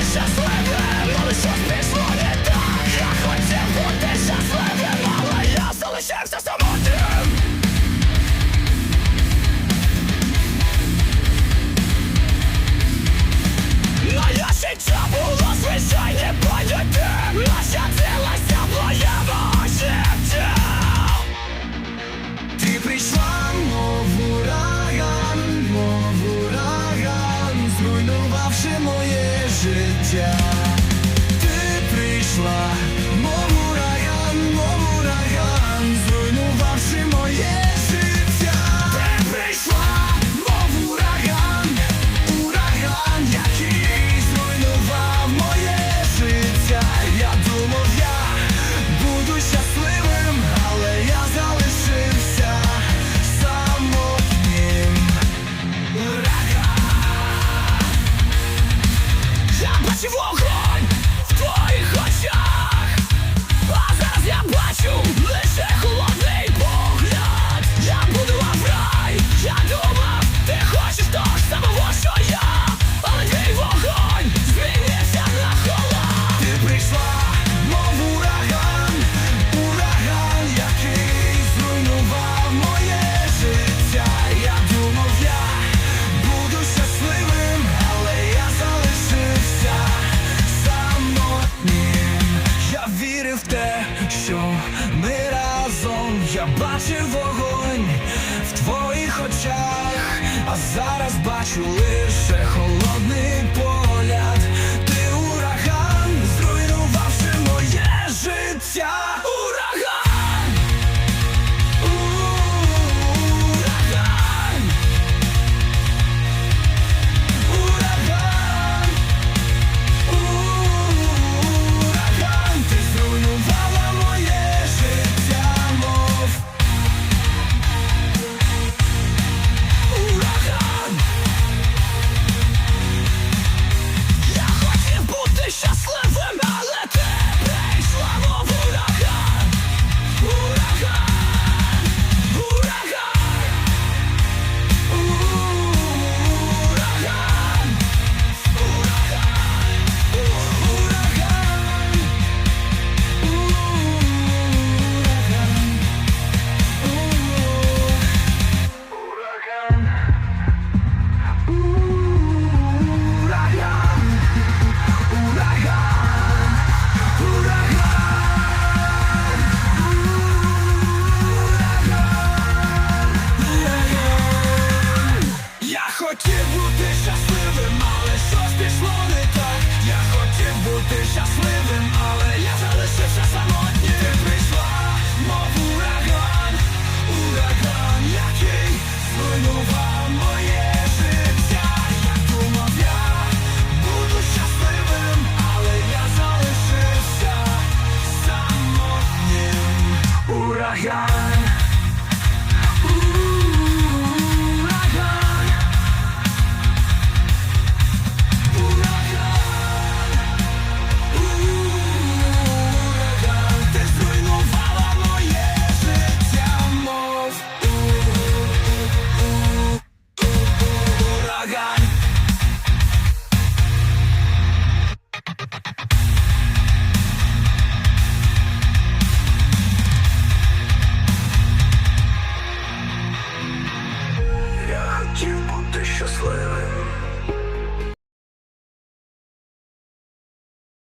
Precious living, all the short bits running зруйнувавши моє життя, ти прийшла, мов. she walks. бачив вогонь в твоїх очах, а зараз бачу лише холодний пол. ти щасливий щасливим.